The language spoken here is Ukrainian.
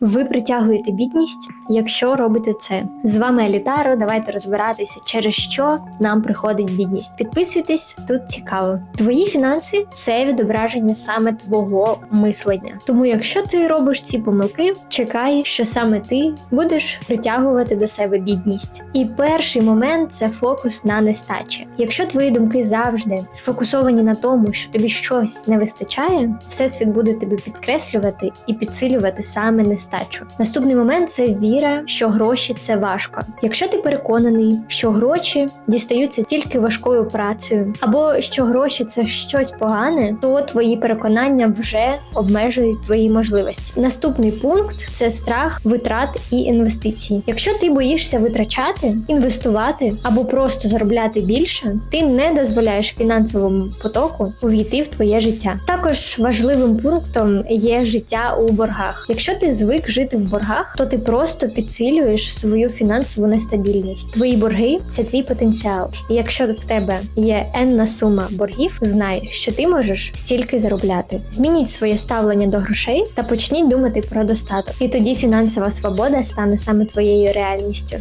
Ви притягуєте бідність, якщо робите це. З вами Елітаро. Давайте розбиратися, через що нам приходить бідність. Підписуйтесь, тут цікаво. Твої фінанси це відображення саме твого мислення. Тому, якщо ти робиш ці помилки, чекай, що саме ти будеш притягувати до себе бідність. І перший момент це фокус на нестачі. Якщо твої думки завжди сфокусовані на тому, що тобі щось не вистачає, всесвіт буде тобі підкреслювати і підсилювати саме нестачу. Наступний момент це віра, що гроші це важко. Якщо ти переконаний, що гроші дістаються тільки важкою працею, або що гроші це щось погане, то твої переконання вже обмежують твої можливості. Наступний пункт це страх витрат і інвестицій. Якщо ти боїшся витрачати, інвестувати або просто заробляти більше, ти не дозволяєш фінансовому потоку увійти в твоє життя. Також важливим пунктом є життя у боргах. Якщо ти звик жити в боргах, то ти просто підсилюєш свою фінансову нестабільність. Твої борги це твій потенціал. І якщо в тебе є енна сума боргів, знай, що ти можеш стільки заробляти. Змініть своє ставлення до грошей та почніть думати про достаток. І тоді фінансова свобода стане саме твоєю реальністю.